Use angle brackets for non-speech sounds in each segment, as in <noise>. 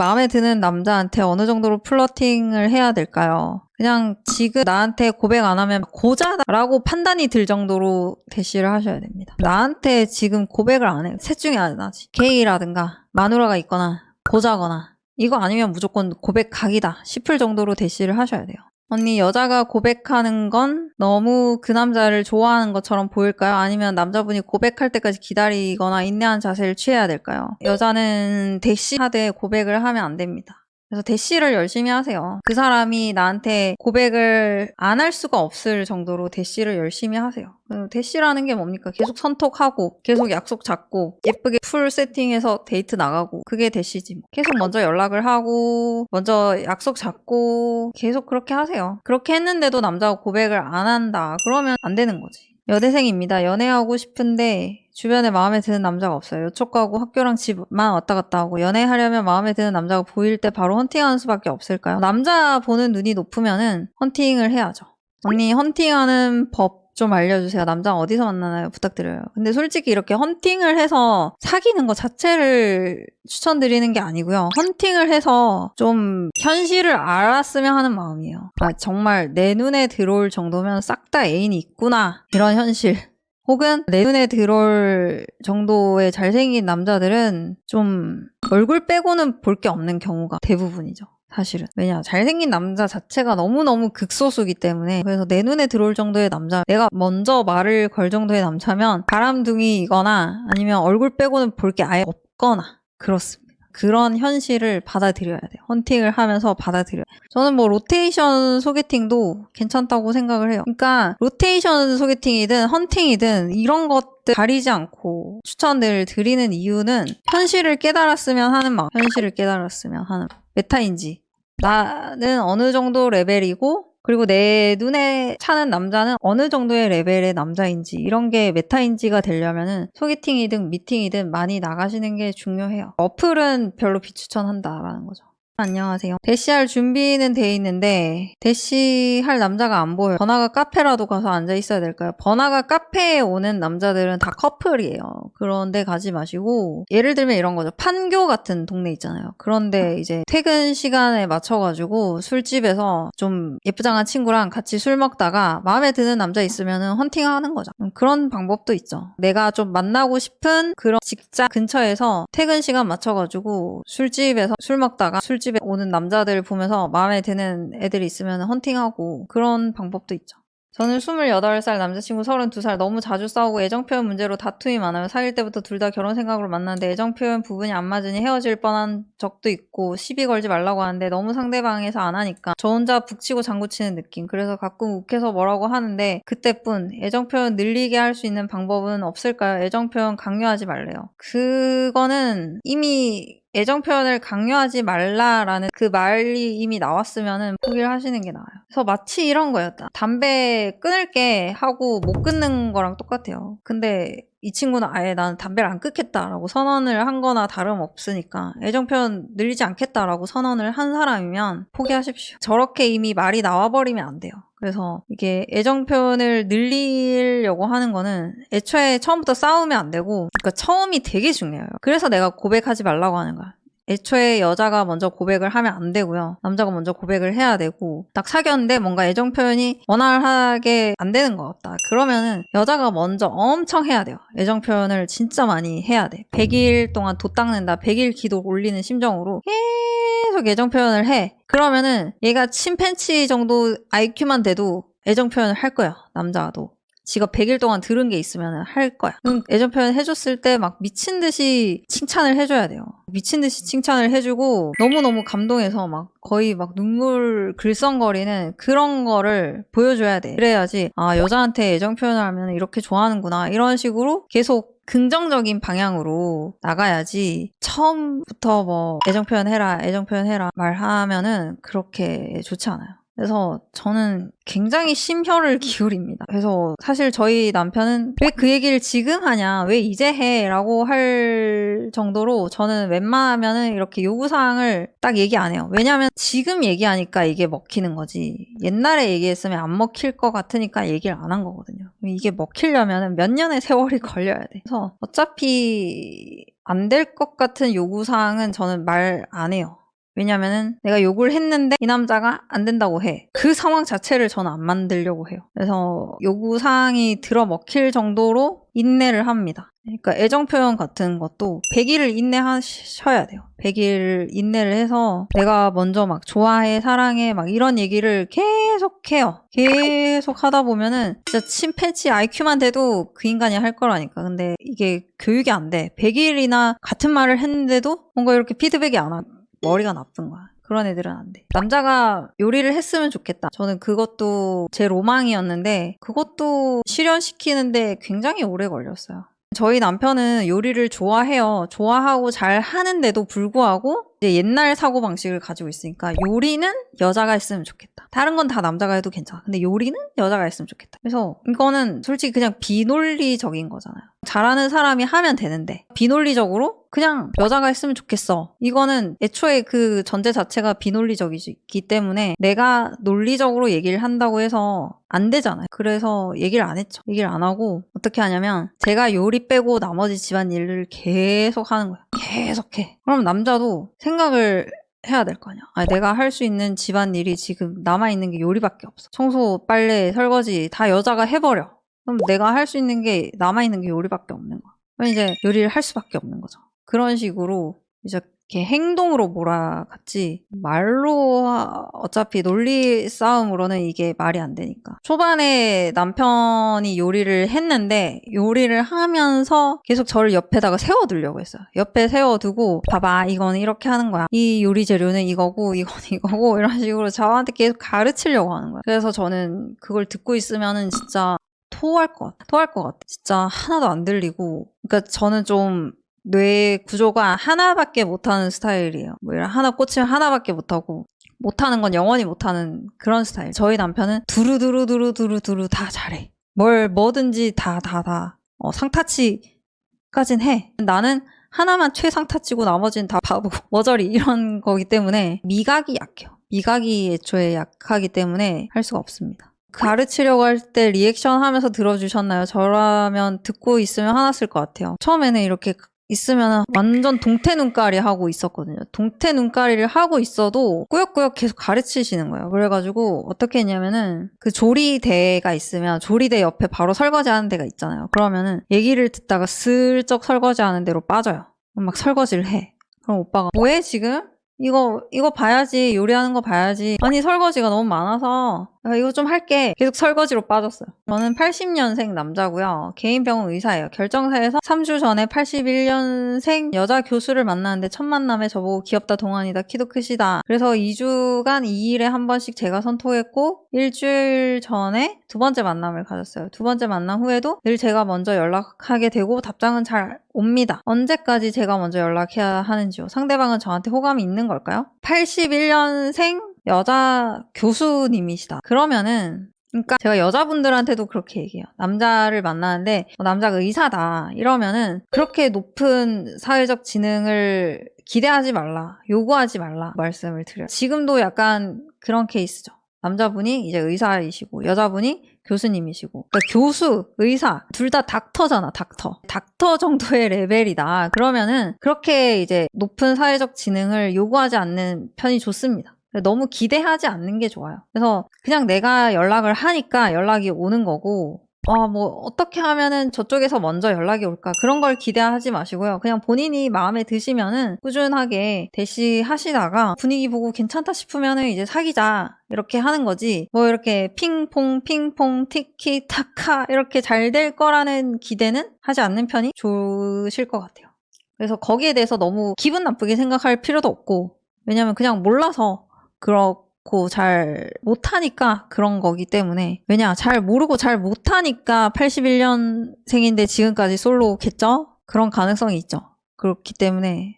마음에 드는 남자한테 어느 정도로 플러팅을 해야 될까요? 그냥 지금 나한테 고백 안 하면 고자다라고 판단이 들 정도로 대시를 하셔야 됩니다. 나한테 지금 고백을 안 해. 셋 중에 하나지. 게이라든가 마누라가 있거나 고자거나 이거 아니면 무조건 고백 각이다 싶을 정도로 대시를 하셔야 돼요. 언니 여자가 고백하는 건 너무 그 남자를 좋아하는 것처럼 보일까요? 아니면 남자분이 고백할 때까지 기다리거나 인내한 자세를 취해야 될까요? 여자는 대시하되 고백을 하면 안 됩니다. 그래서 대시를 열심히 하세요. 그 사람이 나한테 고백을 안 할 수가 없을 정도로 대시를 열심히 하세요. 그 대시라는 게 뭡니까? 계속 선톡하고, 계속 약속 잡고, 예쁘게 풀 세팅해서 데이트 나가고, 그게 대시지. 뭐. 계속 먼저 연락을 하고, 먼저 약속 잡고, 계속 그렇게 하세요. 그렇게 했는데도 남자가 고백을 안 한다. 그러면 안 되는 거지. 여대생입니다. 연애하고 싶은데 주변에 마음에 드는 남자가 없어요. 요쪽 가고 학교랑 집만 왔다 갔다 하고 연애하려면 마음에 드는 남자가 보일 때 바로 헌팅하는 수밖에 없을까요? 남자 보는 눈이 높으면은 헌팅을 해야죠. 언니 헌팅하는 법 좀 알려주세요. 남자 어디서 만나나요? 부탁드려요. 근데 솔직히 이렇게 헌팅을 해서 사귀는 것 자체를 추천드리는 게 아니고요. 헌팅을 해서 좀 현실을 알았으면 하는 마음이에요. 아, 정말 내 눈에 들어올 정도면 싹 다 애인이 있구나. 이런 현실. <laughs> 혹은 내 눈에 들어올 정도의 잘생긴 남자들은 좀 얼굴 빼고는 볼 게 없는 경우가 대부분이죠. 사실은. 왜냐, 잘생긴 남자 자체가 너무너무 극소수기 때문에. 그래서 내 눈에 들어올 정도의 남자, 내가 먼저 말을 걸 정도의 남자면 바람둥이거나 아니면 얼굴 빼고는 볼 게 아예 없거나 그렇습니다. 그런 현실을 받아들여야 돼요. 헌팅을 하면서 받아들여요. 저는 뭐 로테이션 소개팅도 괜찮다고 생각을 해요. 그러니까 로테이션 소개팅이든 헌팅이든 이런 것들 가리지 않고 추천을 드리는 이유는 현실을 깨달았으면 하는 마음. 현실을 깨달았으면 하는 마음. 메타인지. 나는 어느 정도 레벨이고 그리고 내 눈에 차는 남자는 어느 정도의 레벨의 남자인지 이런 게 메타인지가 되려면은 소개팅이든 미팅이든 많이 나가시는 게 중요해요. 어플은 별로 비추천한다라는 거죠. 안녕하세요. 대시할 준비는 돼 있는데 대시할 남자가 안 보여요. 번화가 카페라도 가서 앉아 있어야 될까요? 번화가 카페에 오는 남자들은 다 커플이에요. 그런데 가지 마시고 예를 들면 이런 거죠. 판교 같은 동네 있잖아요. 그런데 이제 퇴근 시간에 맞춰가지고 술집에서 좀 예쁘장한 친구랑 같이 술 먹다가 마음에 드는 남자 있으면 헌팅하는 거죠. 음, 그런 방법도 있죠. 내가 좀 만나고 싶은 그런 직장 근처에서 퇴근 시간 맞춰가지고 술집에서 술 먹다가 술집 에 오는 남자들 보면서 마음에 드는 애들이 있으면 헌팅하고 그런 방법도 있죠. 저는 28살 남자친구 32살 너무 자주 싸우고 애정 표현 문제로 다툼이 많아요. 사귈 때부터 둘 다 결혼 생각으로 만났는데 애정 표현 부분이 안 맞으니 헤어질 뻔한 적도 있고 시비 걸지 말라고 하는데 너무 상대방에서 안 하니까 저 혼자 북치고 장구치는 느낌. 그래서 가끔 욱해서 뭐라고 하는데 그때뿐 애정 표현 늘리게 할 수 있는 방법은 없을까요? 애정 표현 강요하지 말래요. 그거는 이미 애정 표현을 강요하지 말라라는 그 말이 이미 나왔으면은 포기를 하시는 게 나아요. 그래서 마치 이런 거였다. 담배 끊을게 하고 못 끊는 거랑 똑같아요. 근데 이 친구는 아예 나는 담배를 안 끊겠다라고 선언을 한 거나 다름없으니까 애정 표현 늘리지 않겠다라고 선언을 한 사람이면 포기하십시오. 저렇게 이미 말이 나와버리면 안 돼요. 그래서 이게 애정 표현을 늘리려고 하는 거는 애초에 처음부터 싸우면 안 되고 그러니까 처음이 되게 중요해요. 그래서 내가 고백하지 말라고 하는 거야. 애초에 여자가 먼저 고백을 하면 안 되고요. 남자가 먼저 고백을 해야 되고 딱 사귀었는데 뭔가 애정 표현이 원활하게 안 되는 것 같다. 그러면은 여자가 먼저 엄청 해야 돼요. 애정 표현을 진짜 많이 해야 돼. 100일 동안 도 닦는다. 100일 기도 올리는 심정으로 계속 애정 표현을 해. 그러면은 얘가 침팬치 정도 IQ만 돼도 애정 표현을 할 거야. 남자도. 지가 100일 동안 들은 게 있으면 할 거야. 그럼 애정 표현 해줬을 때 막 미친 듯이 칭찬을 해줘야 돼요. 미친 듯이 칭찬을 해주고 너무너무 감동해서 막 거의 막 눈물 글썽거리는 그런 거를 보여줘야 돼. 그래야지 아 여자한테 애정 표현을 하면 이렇게 좋아하는구나 이런 식으로 계속 긍정적인 방향으로 나가야지 처음부터 뭐 애정 표현해라 애정 표현해라 말하면은 그렇게 좋지 않아요. 그래서 저는 굉장히 심혈을 기울입니다. 그래서 사실 저희 남편은 왜 그 얘기를 지금 하냐, 왜 이제 해? 라고 할 정도로 저는 웬만하면은 이렇게 요구사항을 딱 얘기 안 해요. 왜냐면 지금 얘기하니까 이게 먹히는 거지. 옛날에 얘기했으면 안 먹힐 것 같으니까 얘기를 안 한 거거든요. 이게 먹히려면 몇 년의 세월이 <laughs> 걸려야 돼. 그래서 어차피 안 될 것 같은 요구사항은 저는 말 안 해요. 왜냐면은 내가 욕을 했는데 이 남자가 안 된다고 해. 그 상황 자체를 저는 안 만들려고 해요. 그래서 요구사항이 들어먹힐 정도로 인내를 합니다. 그러니까 애정 표현 같은 것도 100일을 인내하셔야 돼요. 100일 인내를 해서 내가 먼저 막 좋아해, 사랑해, 막 이런 얘기를 계속 해요. 계속 하다 보면은 진짜 침팬치 IQ만 돼도 그 인간이 할 거라니까. 근데 이게 교육이 안 돼. 100일이나 같은 말을 했는데도 뭔가 이렇게 피드백이 안 와. 머리가 나쁜 거야. 그런 애들은 안 돼. 남자가 요리를 했으면 좋겠다. 저는 그것도 제 로망이었는데 그것도 실현시키는데 굉장히 오래 걸렸어요. 저희 남편은 요리를 좋아해요. 좋아하고 잘 하는데도 불구하고 이제 옛날 사고 방식을 가지고 있으니까 요리는 여자가 했으면 좋겠다. 다른 건 다 남자가 해도 괜찮아. 근데 요리는 여자가 했으면 좋겠다. 그래서 이거는 솔직히 그냥 비논리적인 거잖아요. 잘하는 사람이 하면 되는데 비논리적으로 그냥 여자가 했으면 좋겠어. 이거는 애초에 그 전제 자체가 비논리적이기 때문에 내가 논리적으로 얘기를 한다고 해서 안 되잖아요. 그래서 얘기를 안 했죠. 얘기를 안 하고 어떻게 하냐면 제가 요리 빼고 나머지 집안 일을 계속 하는 거야. 계속 해. 그럼 남자도 생각을 해야 될 거 아니야. 아, 내가 할 수 있는 집안 일이 지금 남아있는 게 요리밖에 없어. 청소, 빨래, 설거지 다 여자가 해버려. 그럼 내가 할 수 있는 게 남아있는 게 요리밖에 없는 거야. 그럼 이제 요리를 할 수밖에 없는 거죠. 그런 식으로 이제 이렇게 행동으로 몰아갔지 말로 하- 어차피 논리 싸움으로는 이게 말이 안 되니까. 초반에 남편이 요리를 했는데 요리를 하면서 계속 저를 옆에다가 세워두려고 했어요. 옆에 세워두고 봐봐 이거는 이렇게 하는 거야. 이 요리 재료는 이거고 이거는 <laughs> 이거고 이런 식으로 저한테 계속 가르치려고 하는 거야. 그래서 저는 그걸 듣고 있으면은 진짜 토할 것 같아. 토할 것 같아. 진짜 하나도 안 들리고. 그러니까 저는 좀 뇌 구조가 하나밖에 못하는 스타일이에요. 뭐 이런 하나 꽂히면 하나밖에 못하고 못하는 건 영원히 못하는 그런 스타일. 저희 남편은 두루두루두루두루두루 다 잘해. 뭘 뭐든지 다다 다. 어, 상타치까진 해. 나는 하나만 최상타치고 나머지는 다 바보고 <laughs> 머저리 이런 거기 때문에 미각이 약해요. 미각이 애초에 약하기 때문에 할 수가 없습니다. 가르치려고 할 때 리액션 하면서 들어주셨나요? 저라면 듣고 있으면 화났을 것 같아요. 처음에는 이렇게 있으면 완전 동태 눈깔이 하고 있었거든요. 동태 눈깔이를 하고 있어도 꾸역꾸역 계속 가르치시는 거예요. 그래가지고 어떻게 했냐면은 그 조리대가 있으면 조리대 옆에 바로 설거지 하는 데가 있잖아요. 그러면은 얘기를 듣다가 슬쩍 설거지 하는 데로 빠져요. 막 설거지를 해. 그럼 오빠가 뭐해 지금? 이거 이거 봐야지 요리하는 거 봐야지 아니 설거지가 너무 많아서 아, 이거 좀 할게 계속 설거지로 빠졌어요 저는 80년생 남자고요 개인 병원 의사예요 결정사에서 3주 전에 81년생 여자 교수를 만났는데 첫 만남에 저보고 귀엽다 동안이다 키도 크시다 그래서 2주간 2일에 한 번씩 제가 선톡했고 일주일 전에 두 번째 만남을 가졌어요 두 번째 만남 후에도 늘 제가 먼저 연락하게 되고 답장은 잘 옵니다. 언제까지 제가 먼저 연락해야 하는지요? 상대방은 저한테 호감이 있는 걸까요? 81년생 여자 교수님이시다. 그러면은 그러니까 제가 여자분들한테도 그렇게 얘기해요. 남자를 만나는데 어, 남자가 의사다 이러면은 그렇게 높은 사회적 지능을 기대하지 말라, 요구하지 말라 말씀을 드려요. 지금도 약간 그런 케이스죠. 남자분이 이제 의사이시고 여자분이 교수님이시고 그러니까 교수, 의사 둘 다 닥터잖아 닥터 닥터 정도의 <laughs> 레벨이다 그러면은 그렇게 이제 높은 사회적 지능을 요구하지 않는 편이 좋습니다 너무 기대하지 않는 게 좋아요 그래서 그냥 내가 연락을 하니까 연락이 오는 거고 아, 뭐, 어떻게 하면은 저쪽에서 먼저 연락이 올까? 그런 걸 기대하지 마시고요. 그냥 본인이 마음에 드시면은 꾸준하게 대시하시다가 분위기 보고 괜찮다 싶으면은 이제 사귀자. 이렇게 하는 거지. 뭐 이렇게 핑퐁, 핑퐁, 티키, 타카 이렇게 잘 될 거라는 기대는 하지 않는 편이 좋으실 것 같아요. 그래서 거기에 대해서 너무 기분 나쁘게 생각할 필요도 없고, 왜냐면 그냥 몰라서 그렇고 잘 못하니까 그런 거기 때문에 왜냐 잘 모르고 잘 못하니까 81년생인데 지금까지 솔로겠죠? 그런 가능성이 있죠. 그렇기 때문에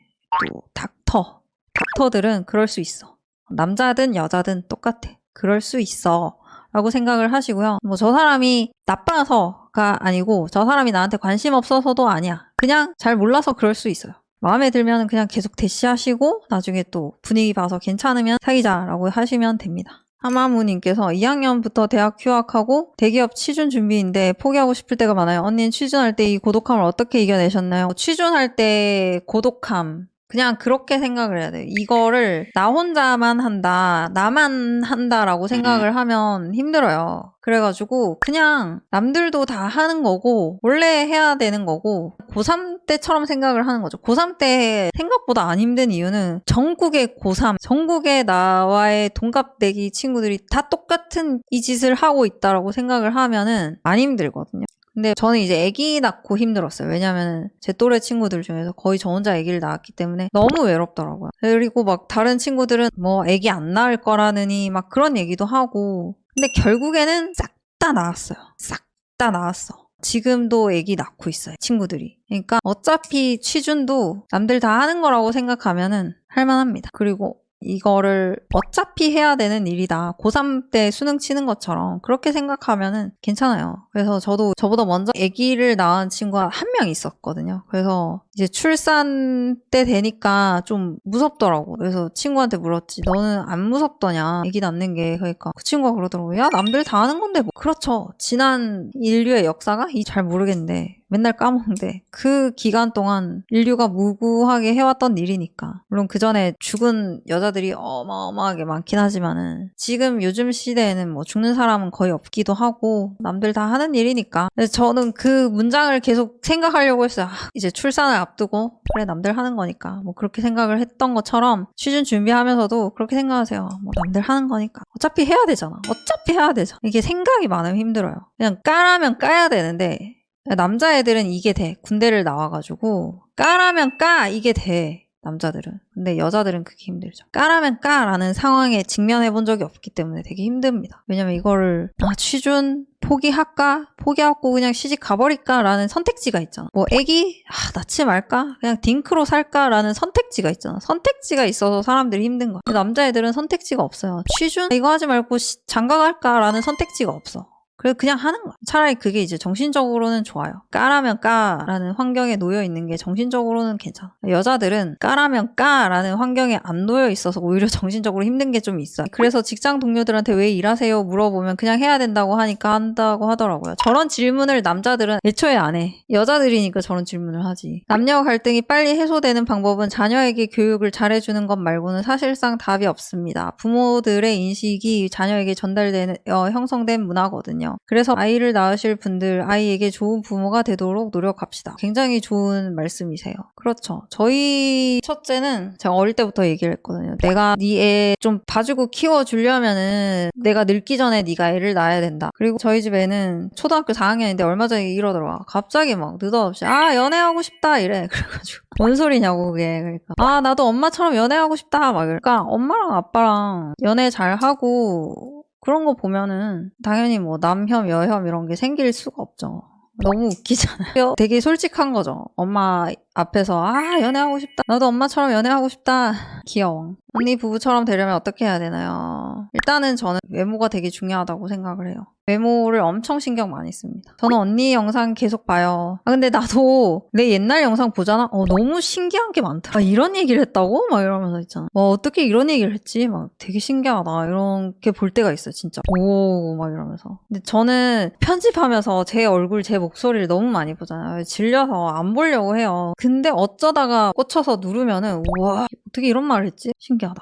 또 닥터 닥터들은 그럴 수 있어. 남자든 여자든 똑같아. 그럴 수 있어. 라고 생각을 하시고요. 뭐 저 사람이 나빠서가 아니고 저 사람이 나한테 관심 없어서도 아니야. 그냥 잘 몰라서 그럴 수 있어요. 마음에 들면 그냥 계속 대시하시고 나중에 또 분위기 봐서 괜찮으면 사귀자라고 하시면 됩니다. 하마무님께서 2학년부터 대학 휴학하고 대기업 취준 준비인데 포기하고 싶을 때가 많아요. 언니는 취준할 때 이 고독함을 어떻게 이겨내셨나요? 취준할 때 고독함 그냥 그렇게 생각을 해야 돼요. 이거를 나 혼자만 한다, 나만 한다라고 생각을 하면 힘들어요. 그래가지고 그냥 남들도 다 하는 거고 원래 해야 되는 거고 고3 때처럼 생각을 하는 거죠. 고3 때 생각보다 안 힘든 이유는 전국의 고3, 전국의 나와의 동갑내기 친구들이 다 똑같은 이 짓을 하고 있다라고 생각을 하면은 안 힘들거든요. 근데 저는 이제 아기 낳고 힘들었어요. 왜냐면 제 또래 친구들 중에서 거의 저 혼자 아기를 낳았기 때문에 너무 외롭더라고요. 그리고 막 다른 친구들은 뭐 아기 안 낳을 거라느니 막 그런 얘기도 하고 근데 결국에는 싹다 나았어요. 싹다 나았어. 지금도 아기 낳고 있어요. 친구들이. 그러니까 어차피 취준도 남들 다 하는 거라고 생각하면은 할만합니다. 그리고 이거를 어차피 해야 되는 일이다. 고3 때 수능 치는 것처럼 그렇게 생각하면은 괜찮아요. 그래서 저도 저보다 먼저 아기를 낳은 친구가 한 명 있었거든요. 그래서 이제 출산 때 되니까 좀 무섭더라고. 그래서 친구한테 물었지. 너는 안 무섭더냐? 아기 낳는 게. 그러니까 그 친구가 그러더라고. 야, 남들 다 하는 건데 뭐. 그렇죠. 지난 인류의 역사가 이 잘 모르겠는데 맨날 까먹는데 그 기간 동안 인류가 무구하게 해왔던 일이니까. 물론 그 전에 죽은 여자들이 어마어마하게 많긴 하지만은 지금 요즘 시대에는 뭐 죽는 사람은 거의 없기도 하고 남들 다 하는 일이니까. 저는 그 문장을 계속 생각하려고 했어요. 아, 이제 출산을 앞두고 그래 남들 하는 거니까. 뭐 그렇게 생각을 했던 것처럼 취준 준비하면서도 그렇게 생각하세요. 뭐 남들 하는 거니까. 어차피 해야 되잖아. 어차피 해야 되잖아. 이게 생각이 많으면 힘들어요. 그냥 까라면 까야 되는데 남자애들은 이게 돼. 군대를 나와가지고 까라면 까 이게 돼. 남자들은. 근데 여자들은 그게 힘들죠. 까라면 까라는 상황에 직면해 본 적이 없기 때문에 되게 힘듭니다. 왜냐면 이거를 아 취준 포기할까? 포기하고 그냥 시집 가버릴까? 라는 선택지가 있잖아. 뭐 애기? 아 낳지 말까? 그냥 딩크로 살까? 라는 선택지가 있잖아. 선택지가 있어서 사람들이 힘든 거야. 남자애들은 선택지가 없어요. 취준? 이거 하지 말고 시- 장가 갈까? 라는 선택지가 없어. 그래서 그냥 하는 거야. 차라리 그게 이제 정신적으로는 좋아요. 까라면 까라는 환경에 놓여 있는 게 정신적으로는 괜찮아. 여자들은 까라면 까라는 환경에 안 놓여 있어서 오히려 <laughs> 정신적으로 힘든 게 좀 있어요. 그래서 직장 동료들한테 왜 일하세요 물어보면 그냥 해야 된다고 하니까 한다고 하더라고요. 저런 질문을 남자들은 애초에 안 해. 여자들이니까 저런 질문을 하지. 남녀 갈등이 빨리 해소되는 방법은 자녀에게 교육을 잘해주는 것 말고는 사실상 답이 없습니다. 부모들의 인식이 자녀에게 전달되는 어, 형성된 문화거든요. 그래서 아이를 낳으실 분들 아이에게 좋은 부모가 되도록 노력합시다. 굉장히 좋은 말씀이세요. 그렇죠. 저희 첫째는 제가 어릴 때부터 얘기를 했거든요. 내가 네 애 좀 봐주고 키워주려면은 내가 늙기 전에 네가 애를 낳아야 된다. 그리고 저희 집 애는 초등학교 4학년인데 얼마 전에 이러더라. 갑자기 막 느닷없이 아 연애하고 싶다 이래. <laughs> 그래가지고 뭔 소리냐고 그게. 그러니까 아 나도 엄마처럼 연애하고 싶다 막. 그러니까 엄마랑 아빠랑 연애 잘 하고 그런 거 보면은 당연히 뭐 남혐, 여혐 이런 게 생길 수가 없죠. 너무 웃기잖아요. <laughs> 되게 솔직한 거죠. 엄마 앞에서 아 연애하고 싶다. 나도 엄마처럼 연애하고 싶다. 귀여워. 언니 부부처럼 되려면 어떻게 해야 되나요? 일단은 저는 외모가 되게 중요하다고 생각을 해요. 외모를 엄청 신경 많이 씁니다. 저는 언니 영상 계속 봐요. 아 근데 나도 내 옛날 영상 보잖아. 어 너무 신기한 게 많더라. 아, 이런 얘기를 했다고? 막 이러면서 있잖아. 와 어떻게 이런 얘기를 했지? 막 되게 신기하다. 이렇게 볼 때가 있어요, 진짜. 오 막 이러면서. 근데 저는 편집하면서 제 얼굴, 제 목소리를 너무 많이 보잖아요. 질려서 안 보려고 해요. 근데 어쩌다가 꽂혀서 누르면은 우와 어떻게 이런 말을 했지? 신기하다.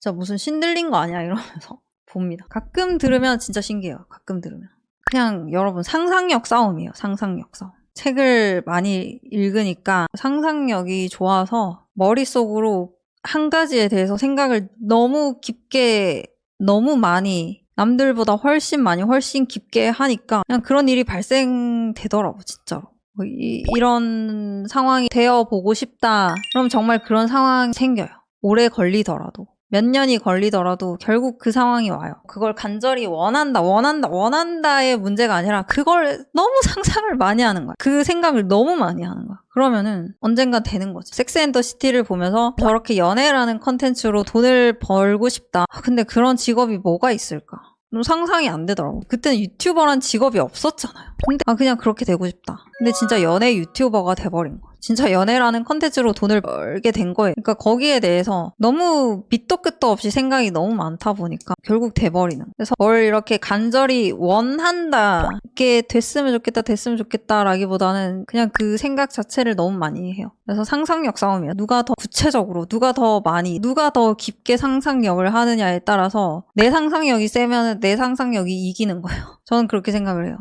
진짜 무슨 신들린 거 아니야 이러면서 봅니다. 가끔 들으면 진짜 신기해요. 가끔 들으면. 그냥 여러분 상상력 싸움이에요. 상상력 싸움. 책을 많이 읽으니까 상상력이 좋아서 머릿속으로 한 가지에 대해서 생각을 너무 깊게 너무 많이 남들보다 훨씬 많이 훨씬 깊게 하니까 그냥 그런 일이 발생되더라고 진짜로. 뭐 이, 이런 상황이 되어 보고 싶다. 그럼 정말 그런 상황이 생겨요. 오래 걸리더라도. 몇 년이 걸리더라도 결국 그 상황이 와요. 그걸 간절히 원한다, 원한다, 원한다의 문제가 아니라 그걸 너무 <laughs> 상상을 많이 하는 거야. 그 생각을 너무 많이 하는 거야. 그러면은 언젠가 되는 거지. 섹스 앤 더 시티를 보면서 저렇게 연애라는 컨텐츠로 돈을 벌고 싶다. 아, 근데 그런 직업이 뭐가 있을까? 좀 상상이 안 되더라고. 그때는 유튜버란 직업이 없었잖아요. 근데 아 그냥 그렇게 되고 싶다. 근데 진짜 연애 유튜버가 돼버린 거야. 진짜 연애라는 컨텐츠로 돈을 벌게 된 거예요. 그러니까 거기에 대해서 너무 밑도 끝도 없이 생각이 너무 많다 보니까 결국 돼버리는. 그래서 뭘 이렇게 간절히 원한다. 이게 됐으면 좋겠다, 됐으면 좋겠다라기보다는 그냥 그 생각 자체를 너무 많이 해요. 그래서 상상력 싸움이에요. 누가 더 구체적으로, 누가 더 많이, 누가 더 깊게 상상력을 하느냐에 따라서 내 상상력이 세면 내 상상력이 이기는 거예요. 저는 그렇게 생각을 해요.